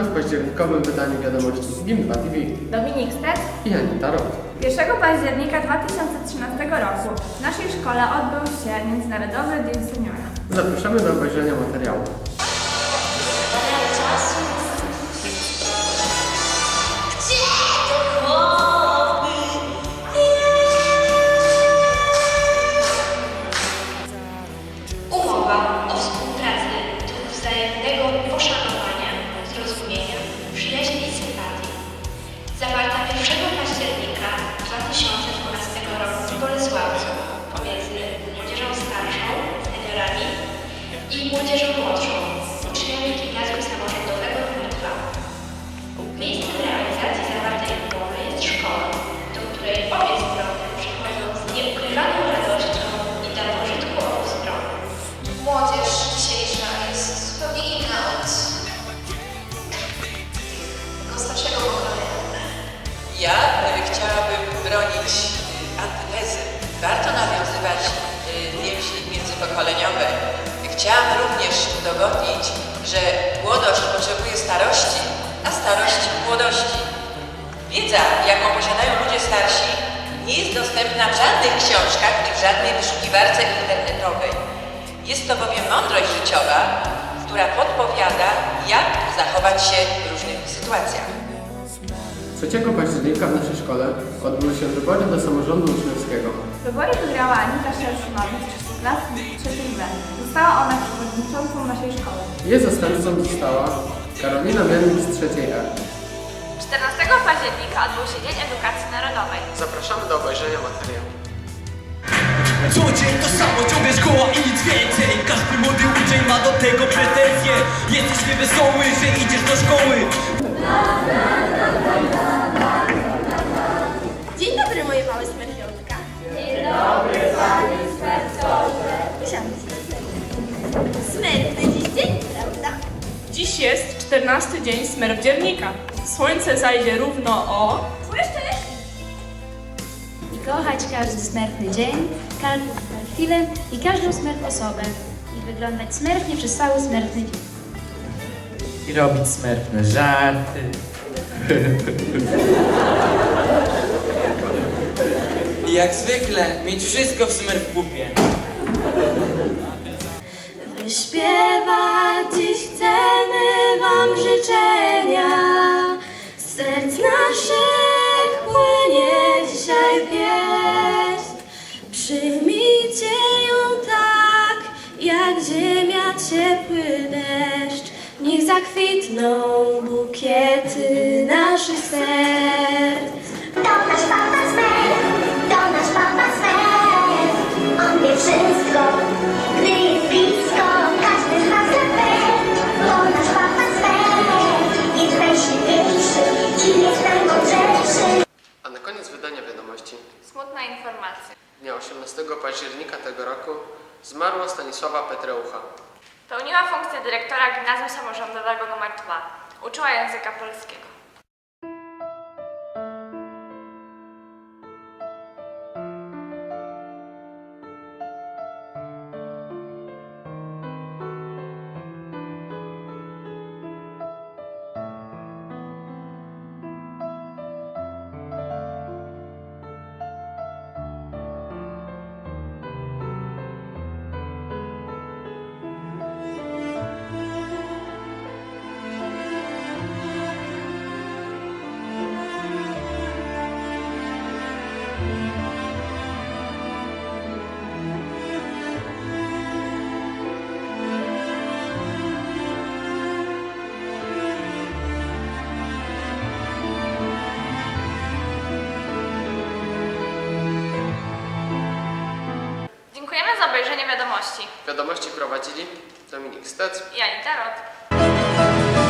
październikowym wydaniu wiadomości z GIM2 TV Dominik Stec. i Anita Rot. 1 października 2013 roku w naszej szkole odbył się Międzynarodowy Dzień Seniora. Zapraszamy do obejrzenia materiału. Umowa o współpracy to wzajemnego poszanowania, Zawarta 1 października 2012 roku w Bolesławcu pomiędzy młodzieżą starszą, seniorami i młodzieżą y, antytezy. Warto nawiązywać y, więzi międzypokoleniowe. Chciałam również udowodnić, że młodość potrzebuje starości, a starość młodości. Wiedza, jaką posiadają ludzie starsi, nie jest dostępna w żadnych książkach i w żadnej wyszukiwarce internetowej. Jest to bowiem mądrość życiowa, która podpowiada, jak zachować się w różnych sytuacjach. 3 października w naszej szkole odbyły się wybory do samorządu uczniowskiego. Wybory wygrała Anita Szerszynowicz z klasy 3 B. Została ona przewodniczącą naszej szkoły. Jej zastępcą została Karolina Mianik z 3 E. 14 października odbył się Dzień Edukacji Narodowej. Zapraszamy do obejrzenia materiału. Co dzień to samo, ciągle szkoła i nic więcej Każdy młody uczeń ma do tego pretensje Jesteś niewesoły, że idziesz do szkoły 14 dzień smerwdziernika. Słońce zajdzie równo o... Słyszysz? i kochać każdy smerfny dzień, każdą chwilę i każdą smerf osobę i wyglądać smerfnie przez cały smerfny dzień. i robić smerfne żarty. I jak zwykle mieć wszystko w smerf bupie. Śpiewać ciepły deszcz. Niech zakwitną bukiety naszych serc. To nasz papa Smer, to nasz papa Smer. On wie wszystko, gdy jest blisko. Każdy z nas lepe, to nasz papa Smer. Jest najsilniejszy i jest najmądrzejszy. A na koniec wydania wiadomości Smutna informacja. dnia 18 października tego roku zmarła Stanisława Petreucha. Pełniła funkcję dyrektora Gimnazjum Samorządowego nr 2. Uczyła języka polskiego. obejrzenie wiadomości. Wiadomości prowadzili Dominik Stec. Janita Rot.